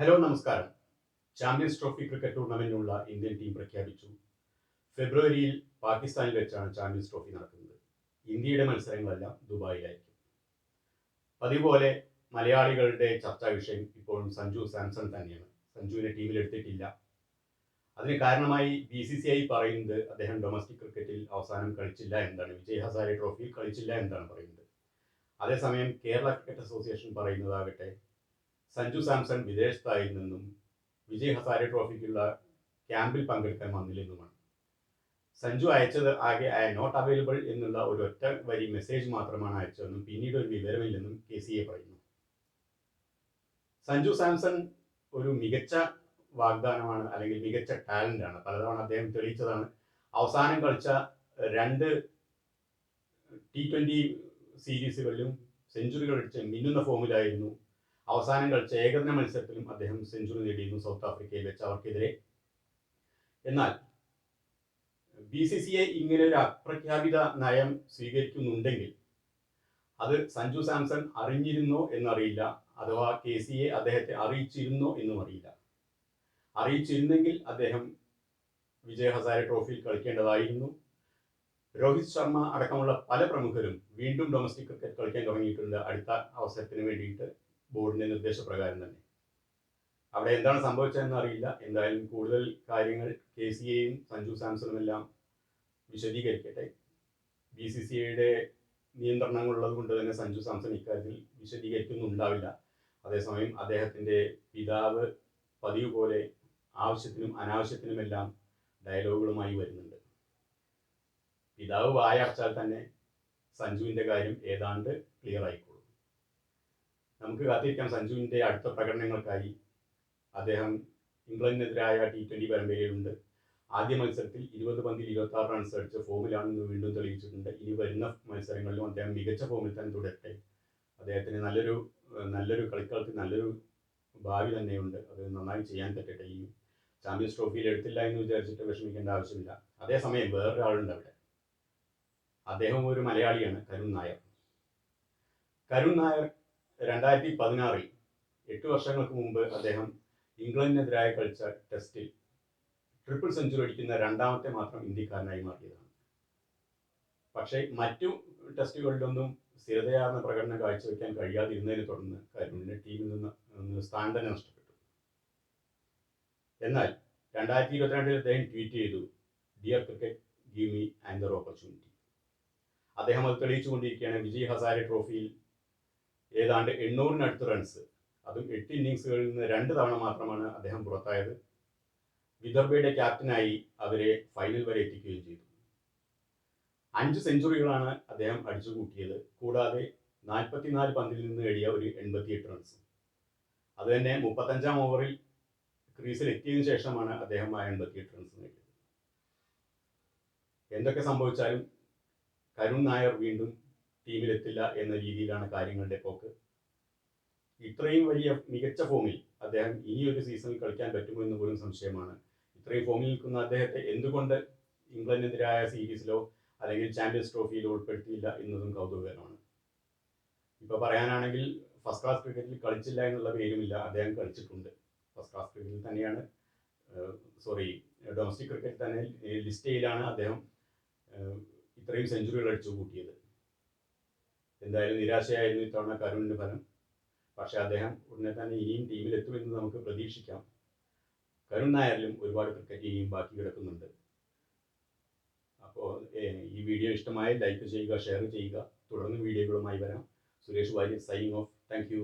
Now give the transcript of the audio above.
Hello നമസ്കാരം. Champions trophy cricket ടൂർണമെന്റിനുള്ള Indian team പ്രഖ്യാപിച്ചു. ഫെബ്രുവരിയിൽ പാകിസ്ഥാനിൽ വെച്ചാണ് ചാമ്പ്യൻസ് ട്രോഫി നടക്കുന്നത്. ഇന്ത്യയുടെ മത്സരങ്ങളെല്ലാം ദുബായിലായിരിക്കും. അതുപോലെ മലയാളികളുടെ ചർച്ചാ വിഷയം ഇപ്പോഴും സഞ്ജു സാംസൺ തന്നെയാണ്. സഞ്ജുവിനെ ടീമിൽ എടുത്തിട്ടില്ല. അതിന് കാരണമായി ബി സി സി ഐ പറയുന്നത് അദ്ദേഹം ഡൊമസ്റ്റിക് ക്രിക്കറ്റിൽ അവസാനം കളിച്ചില്ല എന്താണ് വിജയ് ഹസാരെ ട്രോഫിയിൽ കളിച്ചില്ല എന്താണ് പറയുന്നത്. അതേസമയം കേരള ക്രിക്കറ്റ് അസോസിയേഷൻ പറയുന്നതാകട്ടെ സഞ്ജു സാംസൺ വിദേശത്തായിരുന്നെന്നും വിജയ് ഹസാരെ ട്രോഫിക്കുള്ള ക്യാമ്പിൽ പങ്കെടുക്കാൻ വന്നില്ലെന്നുമാണ്. സഞ്ജു അയച്ചത് ആകെ ഐ നോട്ട് അവൈലബിൾ എന്നുള്ള ഒരു ഒറ്റ വരി മെസ്സേജ് മാത്രമാണ് അയച്ചതെന്നും പിന്നീട് ഒരു വിവരമില്ലെന്നും കെ സി എ പറയുന്നു. സഞ്ജു സാംസൺ ഒരു മികച്ച വാഗ്ദാനമാണ് അല്ലെങ്കിൽ മികച്ച ടാലന്റ് ആണ്. പലതവണ അദ്ദേഹം തെളിയിച്ചതാണ്. അവസാനം കളിച്ച രണ്ട് ടി ട്വന്റി സീരീസുകളിലും സെഞ്ചുറികൾ മിന്നുന്ന ഫോമിലായിരുന്നു അവസാനം കളിച്ച ഏകദിന മത്സരത്തിലും അദ്ദേഹം സെഞ്ചുറി നേടിയിരുന്നു സൗത്ത് ആഫ്രിക്കയിൽ വെച്ച് അവർക്കെതിരെ. എന്നാൽ ബി സി സി ഐ ഇങ്ങനെ ഒരു അപ്രഖ്യാപിത നയം സ്വീകരിക്കുന്നുണ്ടെങ്കിൽ അത് സഞ്ജു സാംസൺ അറിഞ്ഞിരുന്നോ എന്നറിയില്ല അഥവാ കെ സി എ അദ്ദേഹത്തെ അറിയിച്ചിരുന്നോ എന്നും അറിയില്ല. അറിയിച്ചിരുന്നെങ്കിൽ അദ്ദേഹം വിജയ് ഹസാരെ ട്രോഫിയിൽ കളിക്കേണ്ടതായിരുന്നു. രോഹിത് ശർമ്മ അടക്കമുള്ള പല പ്രമുഖരും വീണ്ടും ഡൊമസ്റ്റിക് ക്രിക്കറ്റ് കളിക്കാൻ തുടങ്ങിയിട്ടുണ്ട് അടുത്ത അവസരത്തിന് വേണ്ടിയിട്ട്. ബോർഡിന്റെ നിർദ്ദേശപ്രകാരം തന്നെ. അവിടെ എന്താണ് സംഭവിച്ചതെന്ന് അറിയില്ല. എന്തായാലും കൂടുതൽ കാര്യങ്ങൾ കെ സി എയും സഞ്ജു സാംസണും എല്ലാം വിശദീകരിക്കട്ടെ. ബി സി സി ഐയുടെ നിയന്ത്രണങ്ങളുള്ളത് കൊണ്ട് തന്നെ സഞ്ജു സാംസൺ ഇക്കാര്യത്തിൽ വിശദീകരിക്കുന്നുണ്ടാവില്ല. അതേസമയം അദ്ദേഹത്തിന്റെ പിതാവ് പതിവ് പോലെ ആവശ്യത്തിനും അനാവശ്യത്തിനുമെല്ലാം ഡയലോഗുകളുമായി വരുന്നുണ്ട്. പിതാവ് വായടച്ചാൽ തന്നെ സഞ്ജുവിന്റെ കാര്യം ഏതാണ്ട് ക്ലിയർ ആയിക്കോളും. നമുക്ക് കാത്തിരിക്കാം സഞ്ജുവിന്റെ അടുത്ത പ്രകടനങ്ങൾക്കായി. അദ്ദേഹം ഇംഗ്ലണ്ടിനെതിരായ ടി ട്വന്റി പരമ്പരയിലുണ്ട്. ആദ്യ മത്സരത്തിൽ ഇരുപത് പന്തിൽ ഇരുപത്തി ആറ് റൺസ് അടിച്ച ഫോമിലാണെന്ന് വീണ്ടും തെളിയിച്ചിട്ടുണ്ട്. ഇനി വരുന്ന മത്സരങ്ങളിലും അദ്ദേഹം മികച്ച ഫോമിൽ തന്നെ തുടരട്ടെ. അദ്ദേഹത്തിന് നല്ലൊരു നല്ലൊരു കളിക്കളത്തിൽ നല്ലൊരു ഭാവി തന്നെയുണ്ട്. അത് നന്നായി ചെയ്യാൻ പറ്റട്ടെ ഈ ചാമ്പ്യൻസ് ട്രോഫിയിൽ എടുത്തില്ല എന്ന് വിചാരിച്ചിട്ട് വിഷമിക്കേണ്ട ആവശ്യമില്ല. അതേസമയം വേറൊരാളുണ്ട് അവിടെ. അദ്ദേഹം ഒരു മലയാളിയാണ് കരുൺ നായർ. കരുൺ നായർ രണ്ടായിരത്തി പതിനാറിൽ എട്ട് വർഷങ്ങൾക്ക് മുമ്പ് അദ്ദേഹം ഇംഗ്ലണ്ടിനെതിരായ കളിച്ച ടെസ്റ്റിൽ ട്രിപ്പിൾ സെഞ്ചുറി അടിക്കുന്ന രണ്ടാമത്തെ മാത്രം ഇന്ത്യക്കാരനായി മാറിയതാണ്. പക്ഷേ മറ്റു ടെസ്റ്റുകളിലൊന്നും സ്ഥിരതയാർന്ന പ്രകടനം കാഴ്ചവെക്കാൻ കഴിയാതിരുന്നതിനെ തുടർന്ന് കരുണിന് ടീമിൽ നിന്ന് സ്ഥാനം തന്നെ നഷ്ടപ്പെട്ടു. എന്നാൽ രണ്ടായിരത്തി ഇരുപത്തിരണ്ടിൽ അദ്ദേഹം ട്വീറ്റ് ചെയ്തു dear cricket give me the opportunity അദ്ദേഹം അത് തെളിയിച്ചുകൊണ്ടിരിക്കുകയാണ്. വിജയ് ഹസാരെ ട്രോഫിയിൽ ഏതാണ്ട് എണ്ണൂറിനടുത്ത് റൺസ് അതും എട്ട് ഇന്നിങ്സുകളിൽ നിന്ന് രണ്ട് തവണ മാത്രമാണ് അദ്ദേഹം പുറത്തായത്. വിദർഭയുടെ ക്യാപ്റ്റനായി അവരെ ഫൈനൽ വരെ എത്തിക്കുകയും ചെയ്തു. അഞ്ച് സെഞ്ചുറികളാണ് അദ്ദേഹം അടിച്ചു കൂട്ടിയത് കൂടാതെ നാൽപ്പത്തിനാല് പന്തിൽ നിന്ന് നേടിയ ഒരു എൺപത്തിയെട്ട് റൺസ് അത് തന്നെ മുപ്പത്തഞ്ചാം ഓവറിൽ ക്രീസിൽ എത്തിയതിനു ശേഷമാണ് അദ്ദേഹം ആ എൺപത്തിയെട്ട് റൺസ് നേടിയത്. എന്തൊക്കെ സംഭവിച്ചാലും കരുൺ നായർ വീണ്ടും ടീമിലെത്തില്ല എന്ന രീതിയിലാണ് കാര്യങ്ങളുടെ പോക്ക്. ഇത്രയും വലിയ മികച്ച ഫോമിൽ അദ്ദേഹം ഒരു സീസണിൽ കളിക്കാൻ പറ്റുമോ എന്ന് പോലും സംശയമാണ്. ഇത്രയും ഫോമിൽ നിൽക്കുന്ന അദ്ദേഹത്തെ എന്തുകൊണ്ട് ഇംഗ്ലണ്ടിനെതിരായ സീരീസിലോ അല്ലെങ്കിൽ ചാമ്പ്യൻസ് ട്രോഫിയിലോ ഉൾപ്പെടുത്തിയില്ല എന്നതും കൗതുകകരമാണ്. ഇപ്പോൾ പറയാനാണെങ്കിൽ ഫസ്റ്റ് ക്ലാസ് ക്രിക്കറ്റിൽ കളിച്ചില്ല എന്നുള്ള പേരുമില്ല. അദ്ദേഹം കളിച്ചിട്ടുണ്ട്. ഫസ്റ്റ് ക്ലാസ് ക്രിക്കറ്റിൽ തന്നെയാണ് സോറി ഡൊമസ്റ്റിക് ക്രിക്കറ്റ് തന്നെ ലിസ്റ്റയിലാണ് അദ്ദേഹം ഇത്രയും സെഞ്ചുറികൾ അടിച്ചു കൂട്ടിയത് എന്തായാലും നിരാശയായിരുന്നു ഇത്തവണ കരുണിന്റെ ഫലം. പക്ഷേ അദ്ദേഹം ഉടനെ തന്നെ ഇനിയും ടീമിലെത്തുമെന്ന് നമുക്ക് പ്രതീക്ഷിക്കാം. കരുൺ നായരിലും ഒരുപാട് ക്രിക്കറ്റ് ഇനിയും ബാക്കി കിടക്കുന്നുണ്ട്. അപ്പോൾ ഈ വീഡിയോ ഇഷ്ടമായി ലൈക്ക് ചെയ്യുക ഷെയർ ചെയ്യുക. തുടർന്ന് വീഡിയോകളുമായി വരാം. Suresh Warrier signing off thank